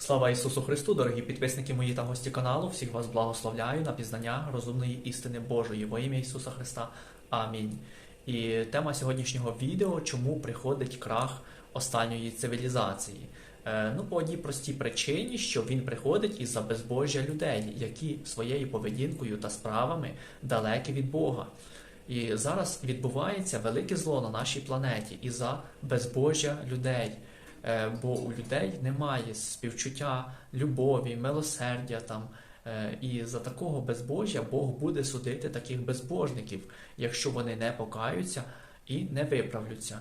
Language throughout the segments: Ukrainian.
Слава Ісусу Христу, дорогі підписники мої та гості каналу. Всіх вас благословляю на пізнання розумної істини Божої во ім'я Ісуса Христа. Амінь. І тема сьогоднішнього відео чому приходить крах останньої цивілізації. Е, Ну, по одній простій причині, що він приходить із-за безбожжя людей, які своєю поведінкою та справами далекі від Бога. І зараз відбувається велике зло на нашій планеті із-за безбожжя людей. Е, Бо у людей немає співчуття, любові, милосердя там. Е, І за такого безбожжя Бог буде судити таких безбожників, якщо вони не покаються і не виправляться.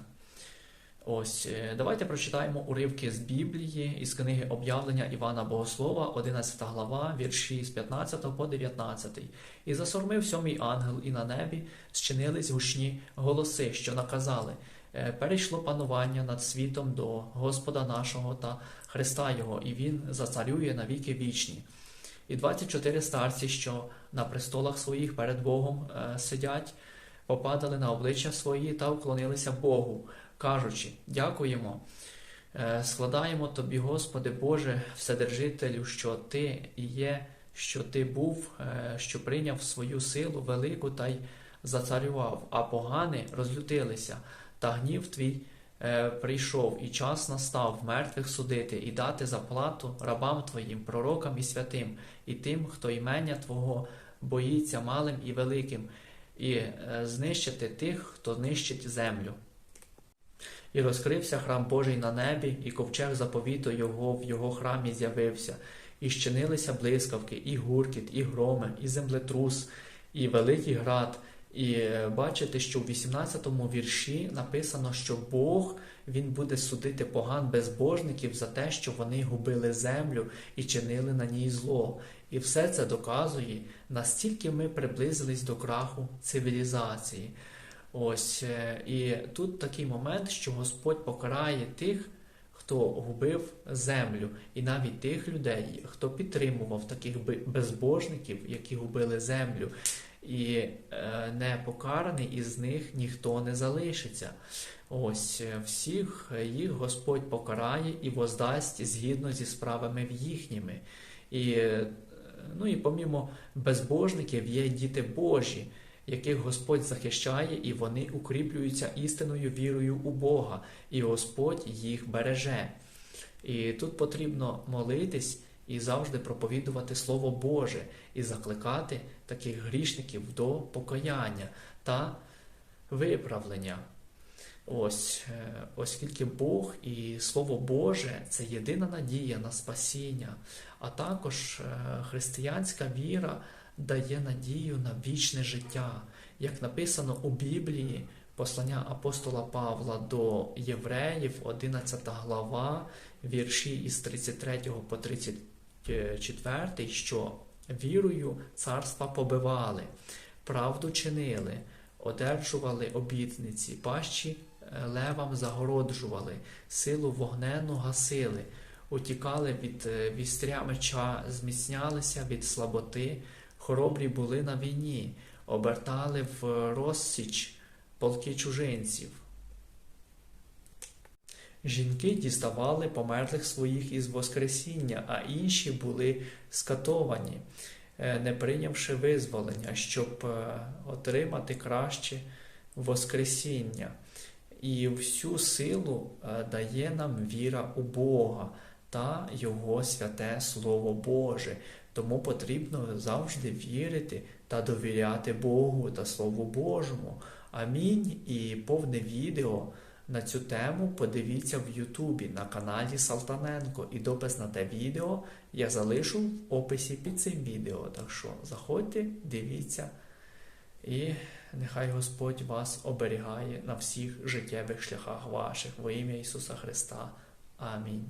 Ось, е, давайте прочитаємо уривки з Біблії із книги об'явлення Івана Богослова, 11 глава, вірші з 15 по 19. І засормив сьомий ангел, і на небі зчинились гучні голоси, що наказали. «Е, Перейшло панування над світом до Господа нашого та Христа Його, і Він зацарює на віки вічні. І 24 старці, що на престолах своїх перед Богом е, сидять, попадали на обличчя свої та вклонилися Богу, кажучи: Дякуємо, е, складаємо Тобі, Господи Боже, Вседержителю, що Ти є, що Ти був, що прийняв свою силу велику та й зацарював, а погани розлютилися, та гнів Твій е, прийшов, і час настав мертвих судити і дати заплату рабам Твоїм, пророкам і святим, і тим, хто імення Твого боїться малим і великим, і е, знищити тих, хто нищить землю. І розкрився храм Божий на небі, і ковчег заповіту його в його храмі з'явився, і щинилися блискавки, і гуркіт, і громи, і землетрус, і великий град. І бачите, що в 18-му вірші написано, що Бог він буде судити поган безбожників за те, що вони губили землю і чинили на ній зло. І все це доказує, настільки ми приблизились до краху цивілізації. Ось е, і тут такий момент, що Господь покарає тих, хто губив землю, і навіть тих людей, хто підтримував таких безбожників, які губили землю, і е, не покараний із них ніхто не залишиться. Ось е, всіх їх Господь покарає і воздасть згідно зі справами їхніми. І, е, ну і помімо безбожників є діти Божі яких Господь захищає, і вони укріплюються істинною вірою у Бога, і Господь їх береже. І тут потрібно молитись і завжди проповідувати Слово Боже і закликати таких грішників до покаяння та виправлення. Ось, е, оскільки Бог і Слово Боже це єдина надія на спасіння, а також е, християнська віра дає надію на вічне життя. Як написано у Біблії, послання апостола Павла до Євреїв, 11 глава, вірші із 33 по 34, що вірою царства побивали, правду чинили, одержували обітниці, пащі е, левам загороджували, силу вогнену гасили, утікали від е, вістря меча, зміцнялися від слаботи, хоробрі були на війні, обертали в розсіч полки чужинців. Жінки діставали померлих своїх із Воскресіння, а інші були скатовані, е, не прийнявши визволення, щоб е, отримати краще Воскресіння. І всю силу е, дає нам віра у Бога та Його святе Слово Боже. Тому потрібно завжди вірити та довіряти Богу та Слову Божому. Амінь. І повне відео на цю тему подивіться в Ютубі на каналі Салтаненко. І допис на те відео я залишу в описі під цим відео. Так що заходьте, дивіться. І нехай Господь вас оберігає на всіх життєвих шляхах ваших во ім'я Ісуса Христа. Амінь.